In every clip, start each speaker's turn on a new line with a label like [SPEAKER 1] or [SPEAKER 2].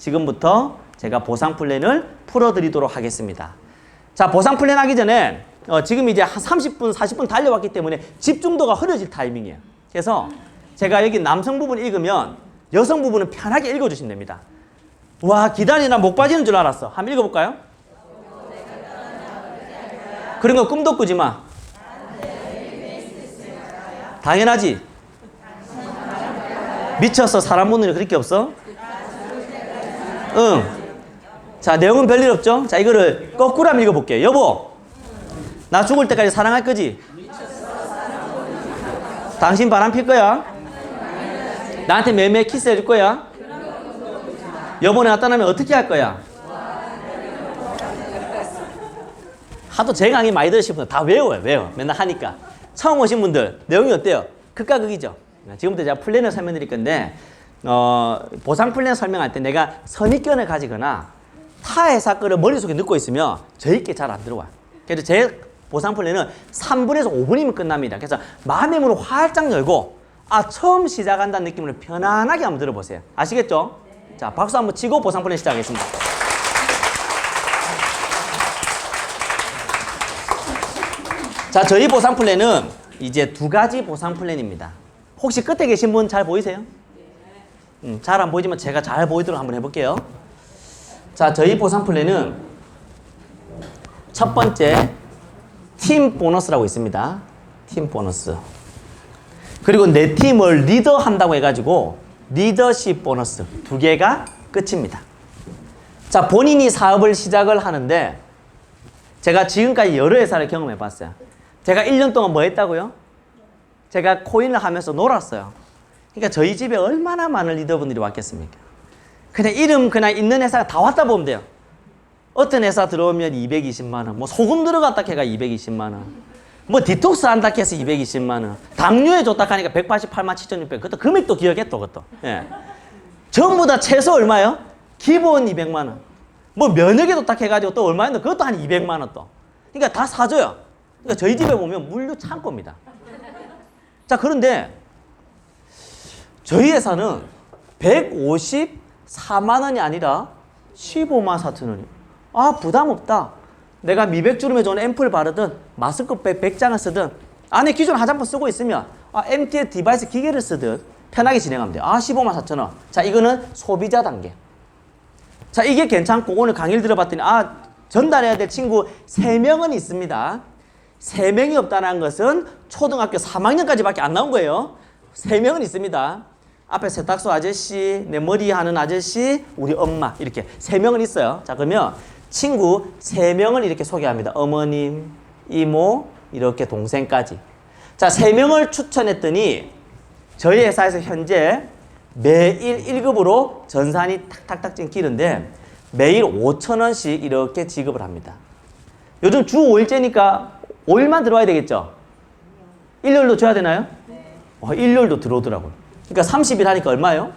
[SPEAKER 1] 지금부터 제가 보상 플랜을 풀어드리도록 하겠습니다. 자, 보상 플랜 하기 전에 어, 지금 이제 한 30분, 40분 달려왔기 때문에 집중도가 흐려질 타이밍이에요. 그래서 제가 여기 남성 부분 읽으면 여성 부분은 편하게 읽어주시면 됩니다. 와, 기다리나 목 빠지는 줄 알았어. 한번 읽어볼까요? 그런 거 꿈도 꾸지 마. 당연하지. 미쳤어. 사람 보는 일 그렇게 없어? 응. 자, 내용은 별일 없죠? 자, 이거를 거꾸로 한번 읽어볼게요. 여보, 나 죽을 때까지 사랑할 거지? 당신 바람 필 거야? 나한테 매매 키스 해 줄 거야? 여보 내가 떠나면 어떻게 할 거야? 하도 제 강의 많이 들으신 분들 다 외워요, 외워. 맨날 하니까. 처음 오신 분들, 내용이 어때요? 극과 극이죠? 지금부터 제가 플랜을 설명드릴 건데, 어, 보상 플랜 설명할 때 내가 선입견을 가지거나 타 회사 거를 머릿속에 넣고 있으면 저희께 잘 안 들어와요. 그래서 제 보상 플랜은 3분에서 5분이면 끝납니다. 그래서 마음의 문을 활짝 열고, 아, 처음 시작한다는 느낌으로 편안하게 한번 들어보세요. 아시겠죠? 자, 박수 한번 치고 보상 플랜 시작하겠습니다. 자, 저희 보상 플랜은 이제 두 가지 보상 플랜입니다. 혹시 끝에 계신 분 잘 보이세요? 음, 잘 안 보이지만 제가 잘 보이도록 한번 해볼게요. 자, 저희 보상 플랜은 첫 번째 팀 보너스라고 있습니다. 팀 보너스. 그리고 내 팀을 리더 한다고 해가지고 리더십 보너스 두 개가 끝입니다. 자, 본인이 사업을 시작을 하는데 제가 지금까지 여러 회사를 경험해 봤어요. 제가 1년 동안 뭐 했다고요? 제가 코인을 하면서 놀았어요. 그러니까 저희 집에 얼마나 많은 리더분들이 왔겠습니까? 그냥 이름 그냥 있는 회사가 다 왔다 보면 돼요. 어떤 회사 들어오면 220만 원, 뭐 소금 들어갔다 해가 220만 원, 뭐 디톡스 한다 해서 220만 원, 당뇨에 좋다 하니까 188만 7,600. 그것도 금액도 기억했다 그것도. 예. 전부 다 최소 얼마요? 기본 200만 원. 뭐 면역에 좋다 해가지고 또 얼마였나? 그것도 한 200만 원 또. 그러니까 다 사줘요. 그러니까 저희 집에 보면 물류 창고입니다. 자 그런데 저희 회사는 154만 원이 아니라 15만 4천 원이. 아 부담 없다. 내가 미백주름에 좋은 앰플 바르든 마스크백 100장을 쓰든 안에 기존 화장품 쓰고 있으면 아, MT의 디바이스 기계를 쓰든 편하게 진행하면 돼요. 아 15만 4천 원. 자 이거는 소비자 단계. 자 이게 괜찮고 오늘 강의를 들어봤더니 아 전달해야 될 친구 3명은 있습니다. 3명이 없다는 것은 초등학교 3학년까지밖에 안 나온 거예요. 3명은 있습니다. 앞에 세탁소 아저씨, 내 머리 하는 아저씨, 우리 엄마 이렇게 3명은 있어요. 자 그러면 친구 3명을 이렇게 소개합니다. 어머님, 이모, 이렇게 동생까지. 자 3명을 추천했더니 저희 회사에서 현재 매일 1급으로 전산이 탁탁탁 찍히는데 매일 5천 원씩 이렇게 지급을 합니다. 요즘 주 5일째니까 5일만 들어와야 되겠죠? 일요일도 줘야 되나요? 어, 일요일도 들어오더라고요. 그러니까 30일 하니까 얼마예요?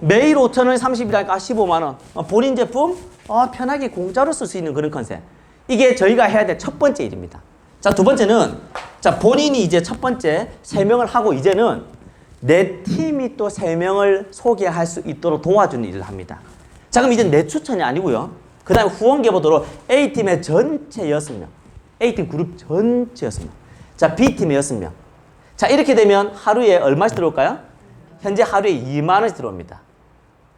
[SPEAKER 1] 매일 5천 원에 30일 하니까 아, 15만 원. 어, 본인 제품 어, 편하게 공짜로 쓸 수 있는 그런 컨셉. 이게 저희가 해야 될 첫 번째 일입니다. 자, 두 번째는 자, 본인이 이제 첫 번째 세 명을 하고 이제는 내 팀이 또세 명을 소개할 수 있도록 도와주는 일을 합니다. 자, 그럼 이제 내 추천이 아니고요. 그 다음에 후원 계보도록 A팀의 전체 6명. A팀 그룹 전체 6명. 자, B팀의 6명. 자, 이렇게 되면 하루에 얼마씩 들어올까요? 현재 하루에 2만 원씩 들어옵니다.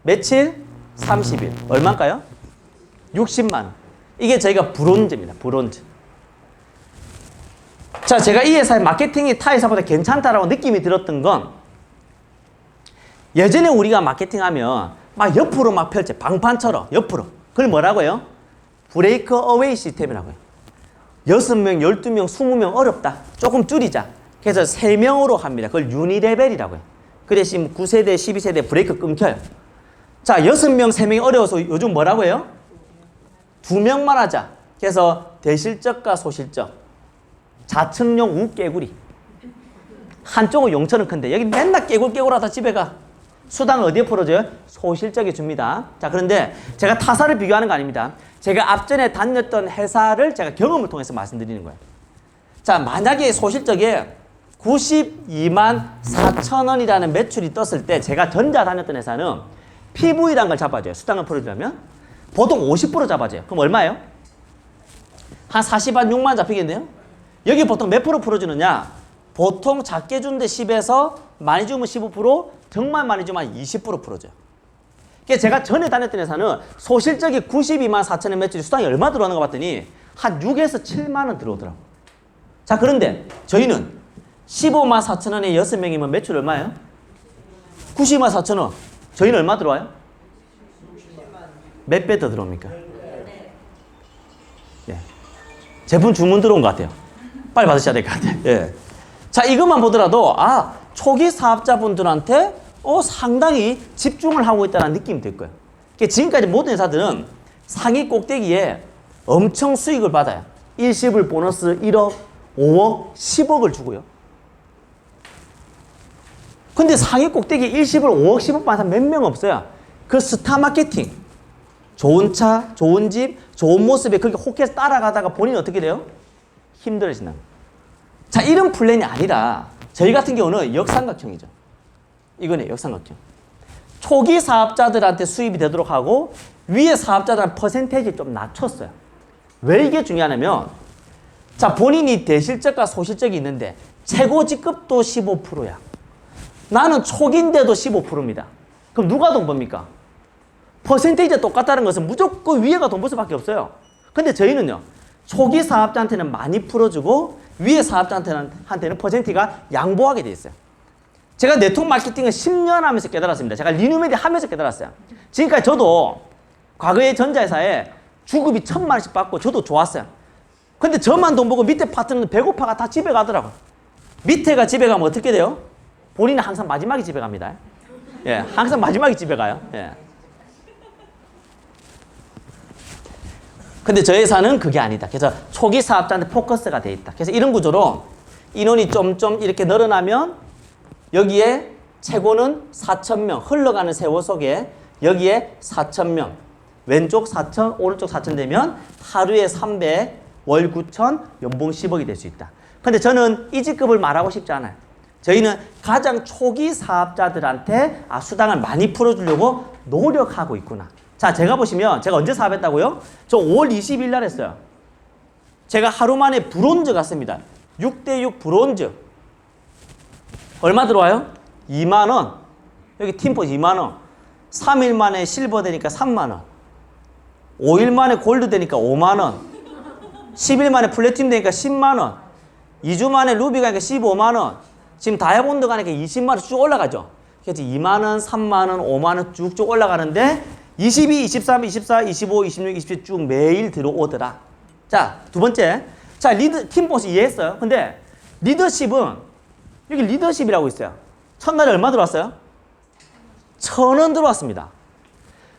[SPEAKER 1] 며칠? 30일. 얼마일까요? 60만 원. 이게 저희가 브론즈입니다. 브론즈. 자, 제가 이 회사의 마케팅이 타 회사보다 괜찮다라고 느낌이 들었던 건 예전에 우리가 마케팅하면 막 옆으로 막 펼쳐 방판처럼 옆으로 그걸 뭐라고요? 브레이크 어웨이 시스템이라고요. 여섯 명, 열두 명, 스무 명 어렵다. 조금 줄이자. 그래서 세 명으로 합니다. 그걸 유니레벨이라고요. 그 대신 9세대, 12세대 브레이크 끊겨요. 자, 여섯 명, 세 명이 어려워서 요즘 뭐라고 해요? 두 명만 하자. 그래서 대실적과 소실적. 좌측용 우깨구리. 한쪽은 용천은 큰데 여기 맨날 깨굴깨굴 하다 집에 가. 수당을 어디에 풀어줘요? 소실적에 줍니다. 자, 그런데 제가 타사를 비교하는 거 아닙니다. 제가 앞전에 다녔던 회사를 제가 경험을 통해서 말씀드리는 거예요. 자, 만약에 소실적에 92만 4천 원이라는 매출이 떴을 때 제가 전자 다녔던 회사는 PV라는 걸 잡아줘요. 수당을 풀어주려면. 보통 50% 잡아줘요. 그럼 얼마예요? 한 40한 6만 잡히겠네요? 여기 보통 몇 프로 풀어주느냐? 보통 작게 주는데 10에서 많이 주면 15%, 정말 많이 주면 한20% 풀어줘요. 그러니까 제가 전에 다녔던 회사는 소실적이 92만 4천원 매출이 수당이 얼마 들어오는 거 봤더니 한 6에서 7만 원 들어오더라고. 자, 그런데 저희는 15만 4천 원에 6명이면 매출 얼마예요? 92만 4천 원. 저희는 얼마 들어와요? 몇 배 더 들어옵니까? 예. 제품 주문 들어온 것 같아요. 빨리 받으셔야 될 것 같아요. 예. 자, 이것만 보더라도, 아, 초기 사업자분들한테, 어, 상당히 집중을 하고 있다는 느낌이 들 거예요. 그러니까 지금까지 모든 회사들은 상위 꼭대기에 엄청 수익을 받아요. 일시불 보너스 1억, 5억, 10억을 주고요. 근데 상위 꼭대기 일시불 5억, 10억 받는 사람 몇명 없어요. 그 스타 마케팅. 좋은 차, 좋은 집, 좋은 모습에 그렇게 혹해서 따라가다가 본인이 어떻게 돼요? 힘들어진다. 자, 이런 플랜이 아니라 저희 같은 경우는 역삼각형이죠. 이거네, 역삼각형. 초기 사업자들한테 수입이 되도록 하고 위에 사업자들한 퍼센테이지 좀 낮췄어요. 왜 이게 중요하냐면 자, 본인이 대실적과 소실적이 있는데 최고 직급도 15%야. 나는 초기인데도 15%입니다. 그럼 누가 돈 법니까? 퍼센테이지가 똑같다는 것은 무조건 위에가 돈 벌 수밖에 없어요. 근데 저희는요. 초기 사업자한테는 많이 풀어주고 위에 사업자한테는 한테는 퍼센티가 양보하게 돼 있어요. 제가 네트워크 마케팅을 10년 하면서 깨달았습니다. 제가 리뉴메디 하면서 깨달았어요. 지금까지 저도 과거에 전자회사에 주급이 천만 원씩 받고 저도 좋았어요. 근데 저만 돈 벌고 밑에 파트너는 배고파가 다 집에 가더라고. 밑에가 집에 가면 어떻게 돼요? 본인은 항상 마지막에 집에 갑니다. 예, 항상 마지막에 집에 가요. 예. 근데 저희 회사는 그게 아니다. 그래서 초기 사업자한테 포커스가 돼 있다. 그래서 이런 구조로 인원이 좀좀 이렇게 늘어나면 여기에 최고는 4천 명 흘러가는 세월 속에 여기에 4천 명 왼쪽 4천 오른쪽 4천 되면 하루에 300, 월 9천, 연봉 10억이 될 수 있다. 근데 저는 이 직급을 말하고 싶지 않아요. 저희는 가장 초기 사업자들한테 아, 수당을 많이 풀어주려고 노력하고 있구나. 자, 제가 보시면 제가 언제 사업했다고요? 저 5월 20일 날 했어요. 제가 하루 만에 브론즈 갔습니다. 6대6 브론즈. 얼마 들어와요? 2만 원. 여기 팀포 2만 원. 3일 만에 실버 되니까 3만 원. 5일 만에 골드 되니까 5만 원. 10일 만에 플래티넘 되니까 10만 원. 2주 만에 루비 가니까 15만 원. 지금 다이아몬드 가니까 20만 원 쭉 올라가죠. 그래서 2만 원, 3만 원, 5만 원 쭉쭉 올라가는데 22, 23, 24, 25, 26, 27 쭉 매일 들어오더라. 자, 두 번째. 자, 리드 팀보스 이해했어요. 근데 리더십은 여기 리더십이라고 있어요. 첫날에 얼마 들어왔어요? 천 원 들어왔습니다.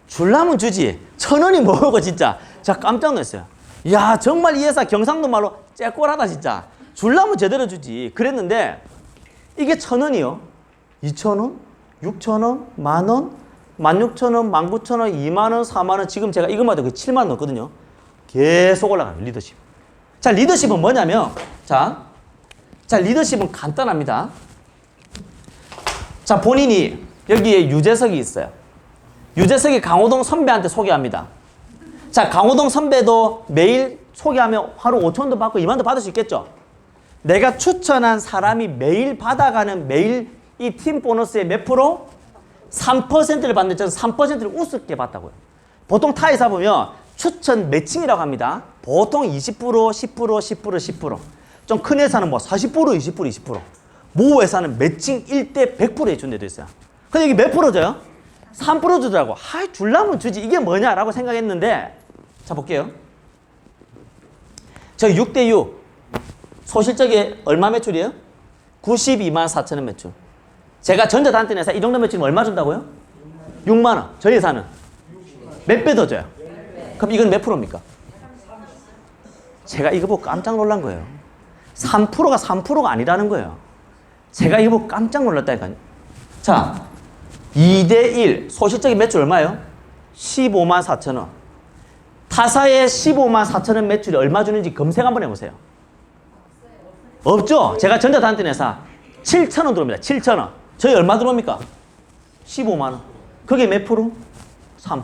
[SPEAKER 1] 줄라면 주지. 천 원이 뭐고 진짜. 자 깜짝 놀랐어요. 야 정말 이 회사 경상도 말로 째꼬라다 진짜. 줄라면 제대로 주지. 그랬는데 이게 천 원이요. 이천 원, 육천 원, 만 원, 만 육천 원, 만 구천 원, 이만 원, 사만 원. 지금 제가 이것만 해도 그 칠만 원 넣거든요. 계속 올라가요 리더십. 자 리더십은 뭐냐면 자, 자 리더십은 간단합니다. 자 본인이 여기에 유재석이 있어요. 유재석이 강호동 선배한테 소개합니다. 자, 강호동 선배도 매일 소개하면 하루 5천원도 받고 2만도 받을 수 있겠죠? 내가 추천한 사람이 매일 받아가는 매일 이 팀 보너스의 몇 프로? 3%를 받는데 저는 3%를 우습게 받다고요. 보통 타 회사 보면 추천 매칭이라고 합니다. 보통 20%, 10%, 10%, 10%. 좀 큰 회사는 뭐 40%, 20%, 20%. 모 회사는 매칭 1대 100% 해준 데도 있어요. 근데 이게 몇 프로 줘요? 3% 주더라고. 하이, 줄라면 주지. 이게 뭐냐라고 생각했는데, 자, 볼게요. 저 6대 6. 소실적이 얼마 매출이에요? 92만 4천 원 매출. 제가 전자단체 회사 이 정도 매출이면 얼마 준다고요? 6만 원. 저희 회사는 몇 배 더 줘요? 그럼 이건 몇 프로입니까? 제가 이거 보고 깜짝 놀란 거예요. 3%가 3%가 아니라는 거예요. 제가 이거 보고 깜짝 놀랐다니까요. 자, 2대1 소실적인 매출 얼마예요? 15만 4천 원. 타사의 15만 4천 원 매출이 얼마 주는지 검색 한번 해보세요. 없죠? 제가 전자단체 회사 7천 원 들어옵니다. 7천 원. 저희 얼마 들어옵니까? 15만 원. 그게 몇 프로? 3%.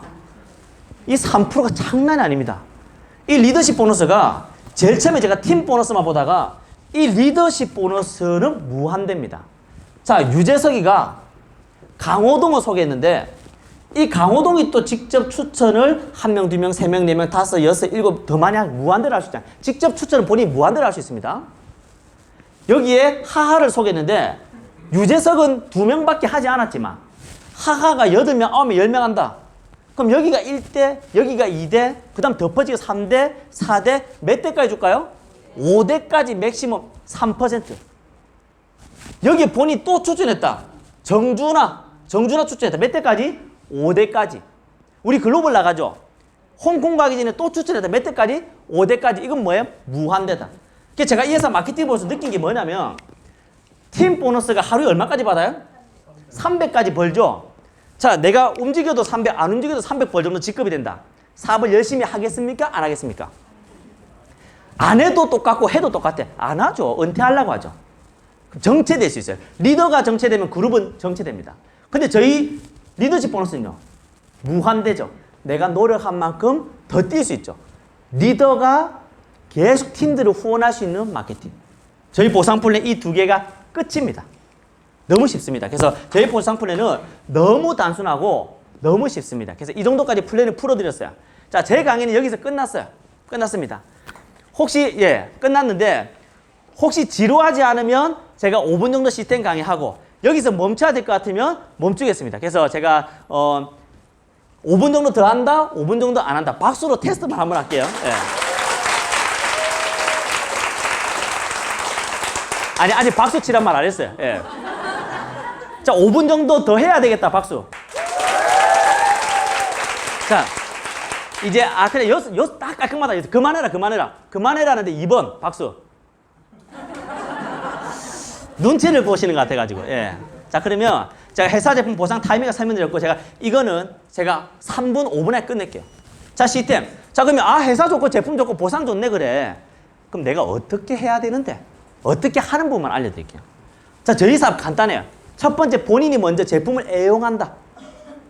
[SPEAKER 1] 이 3%가 장난이 아닙니다. 이 리더십 보너스가 제일 처음에 제가 팀 보너스만 보다가 이 리더십 보너스는 무한대입니다. 자, 유재석이가 강호동을 소개했는데 이 강호동이 또 직접 추천을 한 명, 두 명, 세 명, 네 명, 다섯, 여섯, 일곱 더 많이 하면 무한대로 할 수 있잖아요. 직접 추천을 본인이 무한대로 할 수 있습니다. 여기에 하하를 소개했는데 유재석은 두 명밖에 하지 않았지만 하하가 여덟 명, 아홉 명, 열 명 한다. 그럼 여기가 1대, 여기가 2대, 그 다음 덮어지고 3대, 4대, 몇 대까지 줄까요? 5대까지 맥시멈 3%. 여기 본인이 또 추천했다. 정준하, 정준하 추천했다. 몇 대까지? 5대까지. 우리 글로벌 나가죠. 홍콩 가기 전에 또 추천했다. 몇 대까지? 5대까지. 이건 뭐예요? 무한대다. 제가 이 회사 마케팅 보면서 느낀 게 뭐냐면 팀 보너스가 하루에 얼마까지 받아요? 300까지 벌죠. 자, 내가 움직여도 300, 안 움직여도 300 벌 정도 직급이 된다. 사업을 열심히 하겠습니까? 안 하겠습니까? 안 해도 똑같고 해도 똑같아. 안 하죠. 은퇴하려고 하죠. 정체될 수 있어요. 리더가 정체되면 그룹은 정체됩니다. 근데 저희 리더십 보너스는요. 무한대죠. 내가 노력한 만큼 더 뛸 수 있죠. 리더가 계속 팀들을 후원할 수 있는 마케팅. 저희 보상 플랜 이 두 개가 끝입니다. 너무 쉽습니다. 그래서 저희 보상 플랜은 너무 단순하고 너무 쉽습니다. 그래서 이 정도까지 플랜을 풀어드렸어요. 자, 제 강의는 여기서 끝났어요. 끝났습니다. 혹시 예 끝났는데 혹시 지루하지 않으면 제가 5분 정도 시스템 강의하고 여기서 멈춰야 될 것 같으면 멈추겠습니다. 그래서 제가 어 5분 정도 더 한다, 5분 정도 안 한다. 박수로 테스트만 한번 할게요. 예. 아니 아직 박수 치란 말 안 했어요. 예. 자, 5분 정도 더 해야 되겠다. 박수. 자, 이제 아 그래 여섯 여섯 딱 깔끔하다. 그만해라 그만해라 그만해라는데 2번 박수. 눈치를 보시는 것 같아가지고 예. 자 그러면 제가 회사 제품 보상 타이밍을 설명드렸고 제가 이거는 제가 3분 5분에 끝낼게요. 자 시스템. 자 그러면 아 회사 좋고 제품 좋고 보상 좋네 그래. 그럼 내가 어떻게 해야 되는데 어떻게 하는 부분만 알려드릴게요. 자 저희 사업 간단해요. 첫 번째 본인이 먼저 제품을 애용한다.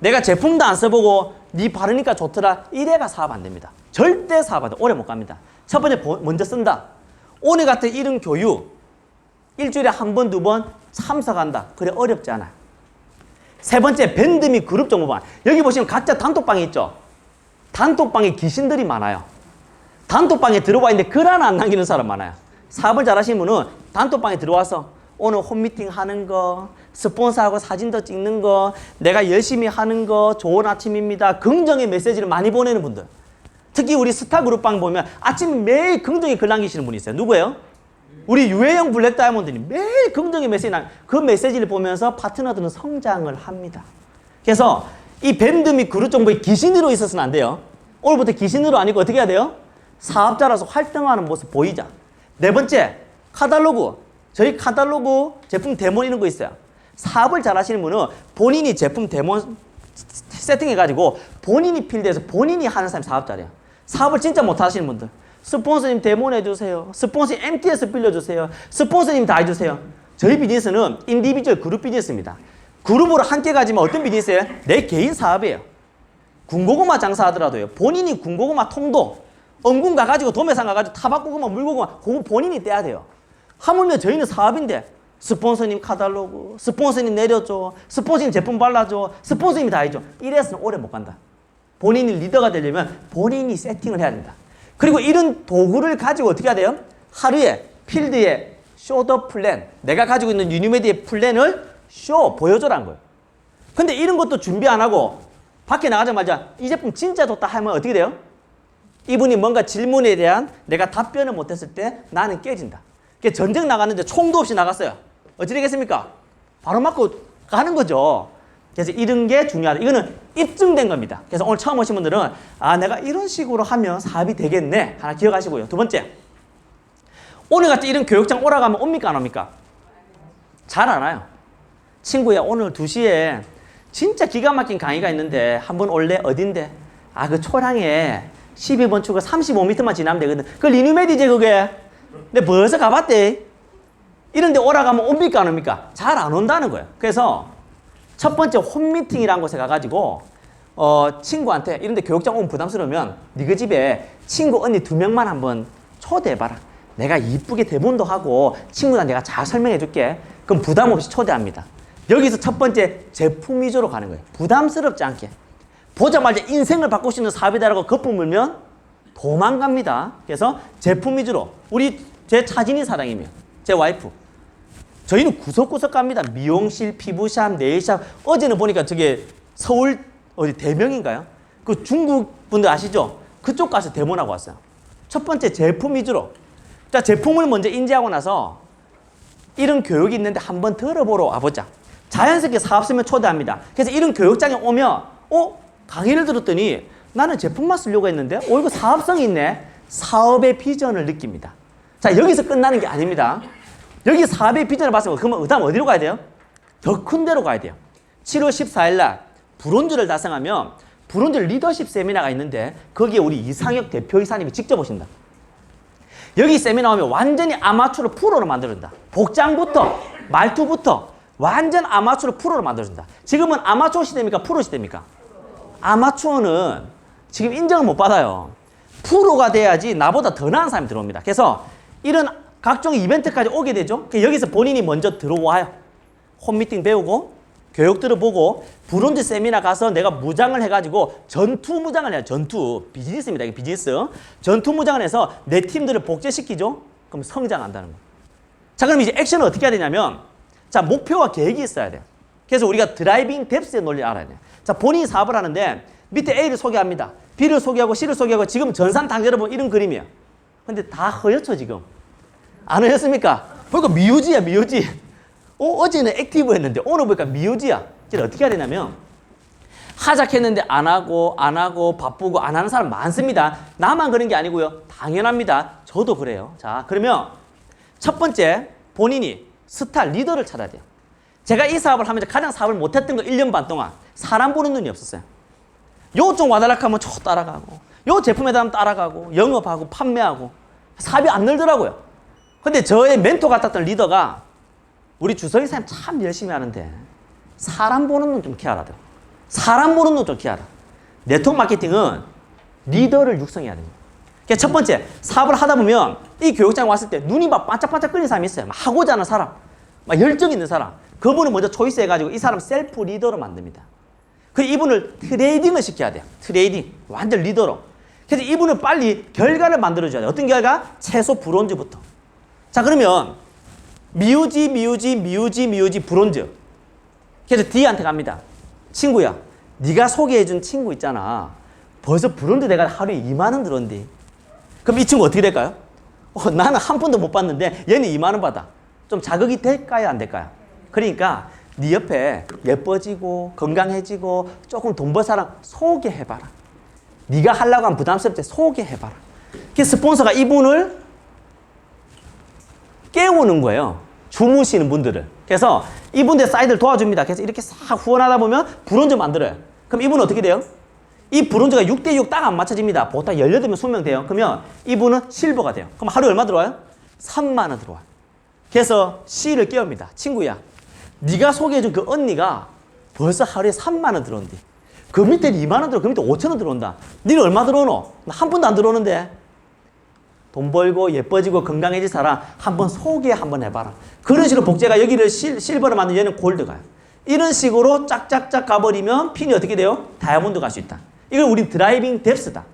[SPEAKER 1] 내가 제품도 안 써보고 네 바르니까 좋더라 이래가 사업 안 됩니다. 절대 사업 안 돼. 오래 못 갑니다. 첫 번째 보- 먼저 쓴다. 오늘 같은 이런 교육 일주일에 한 번, 두 번 참석한다. 그래 어렵지 않아. 세 번째 밴드 및 그룹 정보방. 여기 보시면 각자 단톡방이 있죠. 단톡방에 귀신들이 많아요. 단톡방에 들어와 있는데 글 하나 안 남기는 사람 많아요. 사업을 잘하시는 분은 단톡방에 들어와서 오늘 홈미팅 하는 거, 스폰서하고 사진도 찍는 거, 내가 열심히 하는 거, 좋은 아침입니다. 긍정의 메시지를 많이 보내는 분들. 특히 우리 스타 그룹방 보면 아침 매일 긍정의 글 남기시는 분이 있어요. 누구예요? 우리 유해영 블랙 다이아몬드님 매일 긍정의 메시지 남, 그 메시지를 보면서 파트너들은 성장을 합니다. 그래서 이 밴드 및 그룹 정보에 귀신으로 있어서는 안 돼요. 오늘부터 귀신으로 아니고 어떻게 해야 돼요? 사업자라서 활동하는 모습 보이자. 네 번째, 카탈로그. 저희 카탈로그 제품 데모 이런 거 있어요. 사업을 잘 하시는 분은 본인이 제품 데모 세팅해가지고 본인이 필드에서 본인이 하는 사람이 사업자래요. 사업을 진짜 못 하시는 분들. 스폰서님 데모 해주세요. 스폰서님 MTS 빌려주세요. 스폰서님 다 해주세요. 저희 비즈니스는 인디비주얼 그룹 비즈니스입니다. 그룹으로 함께 가지면 어떤 비즈니스예요? 내 개인 사업이에요. 군고구마 장사하더라도요. 본인이 군고구마 통도 엄군 가가지고 도매상 가가지고 타박고구마 물고구마 그거 본인이 떼야 돼요. 하물며 저희는 사업인데 스폰서님 카탈로그, 스폰서님 내려줘, 스폰서님 제품 발라줘, 스폰서님이 다 해줘. 이래서는 오래 못 간다. 본인이 리더가 되려면 본인이 세팅을 해야 된다. 그리고 이런 도구를 가지고 어떻게 해야 돼요? 하루에 필드에 쇼더 플랜, 내가 가지고 있는 유니메디의 플랜을 쇼 보여줘라는 거예요. 근데 이런 것도 준비 안 하고 밖에 나가자마자 이 제품 진짜 좋다 하면 어떻게 돼요? 이분이 뭔가 질문에 대한 내가 답변을 못했을 때 나는 깨진다. 그게 전쟁 나갔는데 총도 없이 나갔어요. 어찌 되겠습니까? 바로 맞고 가는 거죠. 그래서 이런 게 중요하다. 이거는 입증된 겁니다. 그래서 오늘 처음 오신 분들은 아 내가 이런 식으로 하면 사업이 되겠네 하나 기억하시고요. 두 번째 오늘 같이 이런 교육장 오라가면 옵니까 안 옵니까? 잘 안 와요. 친구야 오늘 2시에 진짜 기가 막힌 강의가 있는데 한번 올래 어딘데? 아 그 초량에 12번 출구 35m만 지나면 되거든. 그 리뉴메디제 그게. 근데 벌써 가봤대. 이런데 오라가면 옵니까 안 옵니까? 잘 안 온다는 거예요. 그래서 첫 번째 홈미팅이라는 곳에 가가지고 어, 친구한테 이런데 교육장 오면 부담스러우면 니그 집에 친구 언니 두 명만 한번 초대해봐라. 내가 이쁘게 대본도 하고 친구랑 내가 잘 설명해 줄게. 그럼 부담 없이 초대합니다. 여기서 첫 번째 제품 위주로 가는 거예요. 부담스럽지 않게. 보자마자 인생을 바꿀 수 있는 사업이다라고 거품 물면 도망갑니다. 그래서 제품 위주로 우리 제 차진이 사랑이면 제 와이프 저희는 구석구석 갑니다. 미용실, 피부샵, 네일샵. 어제는 보니까 저게 서울 어디 대명인가요? 그 중국 분들 아시죠? 그쪽 가서 대모하고 왔어요. 첫 번째 제품 위주로. 자, 제품을 먼저 인지하고 나서 이런 교육이 있는데 한번 들어보러 와보자. 자연스럽게 사업팀을 초대합니다. 그래서 이런 교육장에 오면, 어? 강의를 들었더니 나는 제품만 쓰려고 했는데, 어, 이거 사업성이 있네. 사업의 비전을 느낍니다. 자, 여기서 끝나는 게 아닙니다. 여기 사업의 비전을 봤으면, 그러면 그 다음 어디로 가야 돼요? 더 큰 데로 가야 돼요. 7월 14일 날 브론즈를 달성하면 브론즈 리더십 세미나가 있는데 거기에 우리 이상혁 대표이사님이 직접 오신다. 여기 세미나 오면 완전히 아마추어 프로로 만들어준다. 복장부터 말투부터 완전 아마추어 프로로 만들어준다. 지금은 아마추어 시대입니까? 프로 시대입니까? 아마추어는 지금 인정을 못 받아요. 프로가 돼야지 나보다 더 나은 사람이 들어옵니다. 그래서 이런 각종 이벤트까지 오게 되죠. 그 여기서 본인이 먼저 들어와요. 홈미팅 배우고 교육 들어보고 브론즈 세미나 가서 내가 무장을 해가지고 전투 무장을 해요. 전투 비즈니스입니다. 이게 비즈니스. 전투 무장을 해서 내 팀들을 복제시키죠. 그럼 성장한다는 거. 자 그럼 이제 액션을 어떻게 해야 되냐면 자 목표와 계획이 있어야 돼요. 그래서 우리가 드라이빙 뎁스의 논리를 알아야 돼요. 자 본인이 사업을 하는데 밑에 A를 소개합니다. B를 소개하고 C를 소개하고 지금 전산 단계로 보면 이런 그림이에요. 근데 다 허옇죠 지금. 안 하셨습니까? 보니까 미우지야 미우지. 어, 어제는 액티브 했는데 오늘 보니까 미우지야. 이제 어떻게 해야 되냐면 하작했는데 안 하고 안 하고 바쁘고 안 하는 사람 많습니다. 나만 그런 게 아니고요. 당연합니다. 저도 그래요. 자 그러면 첫 번째 본인이 스타 리더를 찾아야 돼요. 제가 이 사업을 하면서 가장 사업을 못했던 거 1년 반 동안 사람 보는 눈이 없었어요. 요쪽 와달락 하면 저 따라가고 요 제품에 대한 따라가고 영업하고 판매하고 사업이 안 늘더라고요. 근데 저의 멘토 같았던 리더가 우리 주석이 사님 참 열심히 하는데 사람 보는 눈 좀 키워라. 사람 보는 눈 좀 키워라. 네트워크 마케팅은 리더를 육성해야 됩니다. 그러니까 첫 번째 사업을 하다 보면 이 교육장에 왔을 때 눈이 막 반짝반짝 끌리는 사람이 있어요. 막 하고자 하는 사람, 막 열정 있는 사람. 그분을 먼저 초이스 해가지고 이 사람 셀프 리더로 만듭니다. 그 이분을 트레이딩을 시켜야 돼요. 트레이딩. 완전 리더로. 그래서 이분을 빨리 결과를 만들어줘야 돼요. 어떤 결과? 최소 브론즈부터. 자, 그러면 미우지, 미우지, 미우지, 미우지, 브론즈. 그래서 D한테 갑니다. 친구야, 네가 소개해준 친구 있잖아. 벌써 브론즈 내가 하루에 2만 원 들었는데. 그럼 이 친구 어떻게 될까요? 어, 나는 한 푼도 못 받는데 얘는 2만 원 받아. 좀 자극이 될까요, 안 될까요? 그러니까 네 옆에 예뻐지고 건강해지고 조금 돈 벌 사람 소개해봐라. 네가 하려고 하면 부담스럽지 소개해봐라. 그 스폰서가 이분을 깨우는 거예요. 주무시는 분들을. 그래서 이분들 사이드를 도와줍니다. 그래서 이렇게 싹 후원하다 보면 브론즈 만들어요. 그럼 이분은 어떻게 돼요? 이 브론즈가 6대6 딱 안 맞춰집니다. 보통 18명, 20명 돼요. 그러면 이분은 실버가 돼요. 그럼 하루에 얼마 들어와요? 3만 원 들어와요. 그래서 C를 깨웁니다. 친구야, 네가 소개해준 그 언니가 벌써 하루에 3만 원 들어온대. 그 밑에 2만 원 들어, 그 밑에 5천 원 들어온다. 니는 얼마 들어오노? 나한 푼도 안 들어오는데. 돈 벌고 예뻐지고 건강해질 사람 한번 소개 한번 해봐라. 그런 식으로 복제가 여기를 실, 실버로 만든 얘는 골드 가요. 이런 식으로 짝짝짝 가버리면 핀이 어떻게 돼요? 다이아몬드 갈 수 있다. 이걸 우리 드라이빙 뎁스다.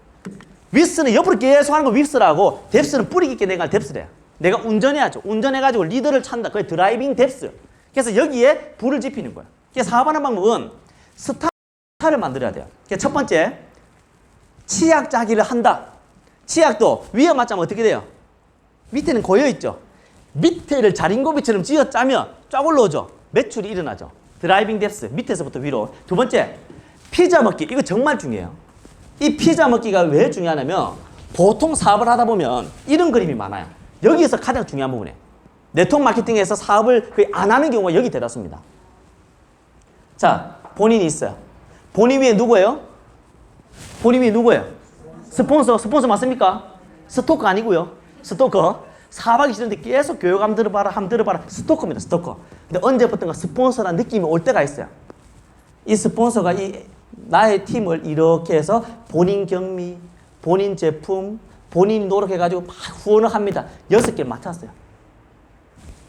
[SPEAKER 1] 위스는 옆으로 계속 하는 거 윗스라고 뎁스는 뿌리 깊게 내가 뎁스래요. 내가 운전해야죠. 운전해가지고 리더를 찾는다. 그게 드라이빙 뎁스. 그래서 여기에 불을 지피는 거예요. 그래서 사업하는 방법은 스타를 만들어야 돼요. 그래서 첫 번째, 치약 짜기를 한다. 치약도 위에 맞자면 어떻게 돼요? 밑에는 고여 있죠. 밑에를 자린고비처럼 쥐어 짜면 쫙 올라오죠. 매출이 일어나죠. 드라이빙 뎁스 밑에서부터 위로. 두 번째, 피자 먹기. 이거 정말 중요해요. 이 피자 먹기가 왜 중요하냐면 보통 사업을 하다 보면 이런 그림이 많아요. 여기에서 가장 중요한 부분이에요. 네트워크 마케팅에서 사업을 거의 안 하는 경우가 여기 대다수입니다. 자, 본인이 있어요. 본인 위에 누구예요? 본인 위에 누구예요? 스폰서, 스폰서 맞습니까? 스토커 아니고요. 스토커. 사업하기 싫은데 계속 교육 함 들어봐라, 함 들어봐라. 스토커입니다, 스토커. 근데 언제부턴가 스폰서라는 느낌이 올 때가 있어요. 이 스폰서가 이 나의 팀을 이렇게 해서 본인 경미, 본인 제품, 본인이 노력해가지고 막 후원을 합니다. 여섯 개를 맡았어요.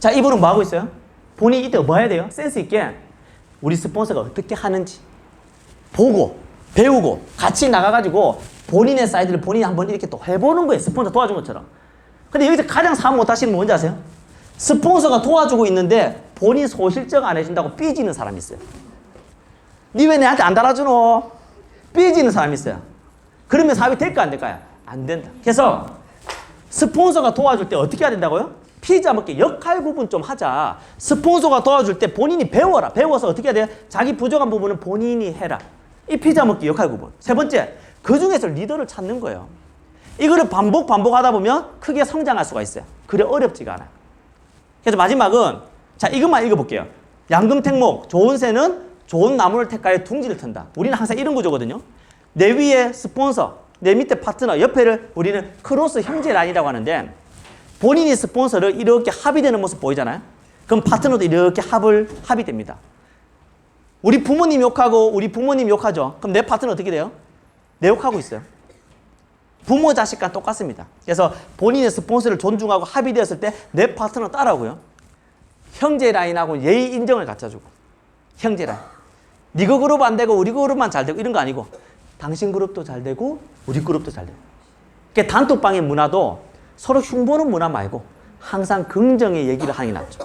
[SPEAKER 1] 자, 이분은 뭐 하고 있어요? 본인이 이때 뭐 해야 돼요? 센스 있게 우리 스폰서가 어떻게 하는지 보고 배우고 같이 나가가지고 본인의 사이드를 본인이 한번 이렇게 또 해보는 거예요. 스폰서 도와준 것처럼. 근데 여기서 가장 사업 못 하시는 분 뭔지 아세요? 스폰서가 도와주고 있는데 본인 소실적 안 해준다고 삐지는 사람이 있어요. 니 왜 내한테 안 달아주노? 삐지는 사람이 있어요. 그러면 사업이 될까 안 될까요? 안 된다. 그래서 스폰서가 도와줄 때 어떻게 해야 된다고요? 피자 먹기 역할 구분 좀 하자. 스폰서가 도와줄 때 본인이 배워라. 배워서 어떻게 해야 돼요? 자기 부족한 부분은 본인이 해라. 이 피자 먹기 역할 구분. 세 번째, 그 중에서 리더를 찾는 거예요. 이거를 반복 반복하다 보면 크게 성장할 수가 있어요. 그래 어렵지가 않아요. 그래서 마지막은 자 이것만 읽어볼게요. 양금택목 좋은 새는 좋은 나무를 택하여 둥지를 튼다. 우리는 항상 이런 구조거든요. 내 위에 스폰서, 내 밑에 파트너, 옆에를 우리는 크로스 형제 라인이라고 하는데 본인이 스폰서를 이렇게 합의되는 모습 보이잖아요. 그럼 파트너도 이렇게 합을 합이 됩니다. 우리 부모님 욕하고 우리 부모님 욕하죠. 그럼 내 파트너 어떻게 돼요? 내 욕하고 있어요. 부모 자식과 똑같습니다. 그래서 본인의 스폰서를 존중하고 합의되었을 때 내 파트너 따라오고요. 형제 라인하고 예의 인정을 갖춰주고 형제 라인. 니거 그룹 안 되고 우리 그룹만 잘 되고 이런 거 아니고 당신 그룹도 잘 되고 우리 그룹도 잘 되고. 그 단톡방의 문화도 서로 흉보는 문화 말고 항상 긍정의 얘기를 하는 게 낫죠.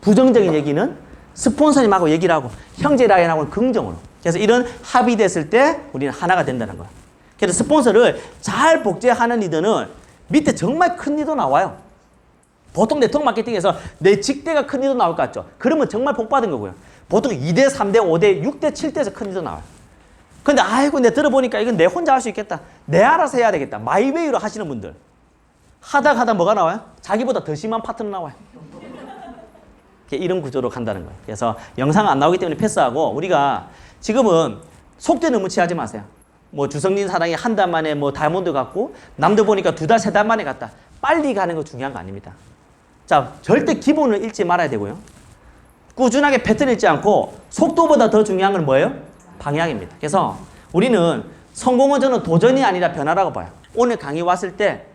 [SPEAKER 1] 부정적인 얘기는 스폰서님하고 얘기를 하고 형제 라인하고는 긍정으로. 그래서 이런 합의됐을 때 우리는 하나가 된다는 거예요. 그래서 스폰서를 잘 복제하는 리더는 밑에 정말 큰 리더 나와요. 보통 네트워크 마케팅에서 내 직대가 큰 리더 나올 것 같죠? 그러면 정말 복 받은 거고요. 보통 2대, 3대, 5대, 6대, 7대에서 큰 리더 나와요. 근데 아이고 내 들어보니까 이건 내 혼자 할 수 있겠다. 내 알아서 해야 되겠다. 마이웨이로 하시는 분들. 하다 하다 뭐가 나와요? 자기보다 더 심한 파트너 나와요. 이런 구조로 간다는 거예요. 그래서 영상 안 나오기 때문에 패스하고 우리가 지금은 속대 너무 취하지 마세요. 뭐 주성진 사랑이 한 달 만에 뭐 다이아몬드 갔고 남들 보니까 두 달, 세 달 만에 갔다. 빨리 가는 거 중요한 거 아닙니다. 자, 절대 기본을 잃지 말아야 되고요. 꾸준하게 패턴 잃지 않고 속도보다 더 중요한 건 뭐예요? 방향입니다. 그래서 우리는 성공은 저는 도전이 아니라 변화라고 봐요. 오늘 강의 왔을 때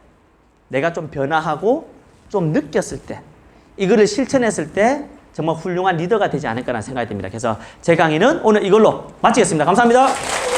[SPEAKER 1] 내가 좀 변화하고 좀 느꼈을 때 이거를 실천했을 때 정말 훌륭한 리더가 되지 않을까라는 생각이 듭니다. 그래서 제 강의는 오늘 이걸로 마치겠습니다. 감사합니다.